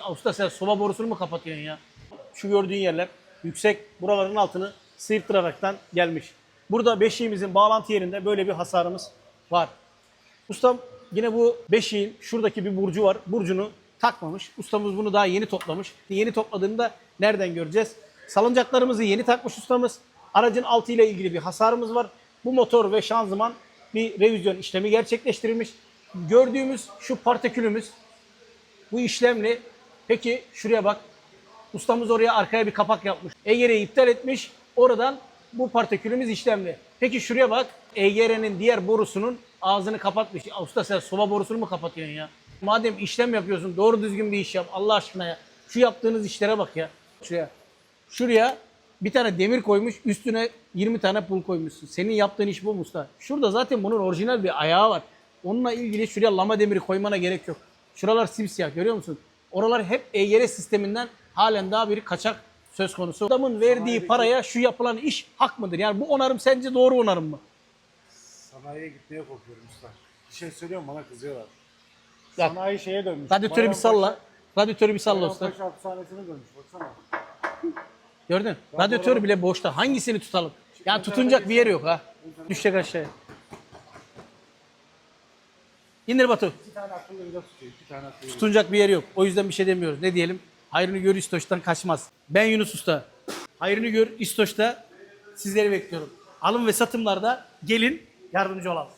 Usta sen soba borusunu mu kapatıyorsun ya? Şu gördüğün yerler yüksek buraların altını sıyırttıraraktan gelmiş. Burada beşiğimizin bağlantı yerinde böyle bir hasarımız var. Ustam yine bu beşiğin şuradaki bir burcu var. Burcunu takmamış. Ustamız bunu daha yeni toplamış. Yeni topladığını da nereden göreceğiz? Salıncaklarımızı yeni takmış ustamız. Aracın altı ile ilgili bir hasarımız var. Bu motor ve şanzıman bir revizyon işlemi gerçekleştirilmiş. Gördüğümüz şu partikülümüz bu işlemli. Peki şuraya bak. Ustamız oraya arkaya bir kapak yapmış. EGR'yi iptal etmiş. Oradan bu partikülümüz işlemli. Peki şuraya bak. EGR'nin diğer borusunun ağzını kapatmış. Usta sen soba borusunu mu kapatıyorsun ya? Madem işlem yapıyorsun doğru düzgün bir iş yap Allah aşkına ya. Şu yaptığınız işlere bak ya. Şuraya. Şuraya bir tane demir koymuş, üstüne 20 tane pul koymuşsun. Senin yaptığın iş bu mu usta. Şurada zaten bunun orijinal bir ayağı var. Onunla ilgili şuraya lama demiri koymana gerek yok. Şuralar simsiyah görüyor musun? Oralar hep EGR sisteminden halen daha bir kaçak söz konusu. Adamın verdiği paraya şu yapılan iş hak mıdır? Yani bu onarım sence doğru onarım mı? Sanayiye gitmeye korkuyorum usta. Bir şey söylüyorum bana kızıyorlar. Ya, Sanayi şeye dönmüş. Radyatörü bir salla. Radyatörü bir salla usta. Bayrampaşa hapishanesine dönmüş baksana. Gördün? Radyatör bile boşta. Hangisini tutalım? Ya tutunacak bir yeri yok ha. Düşecek aşağıya. İndir Batu. İki tane akıllı vida tutuyor. İki tane akıllı vida. Tutunacak bir yeri yok. O yüzden bir şey demiyoruz. Ne diyelim? Hayrını gör İstoç'tan kaçmaz. Ben Yunus Usta. Hayrını gör İstoç'ta sizleri bekliyorum. Alım ve satımlarda gelin yardımcı olalım.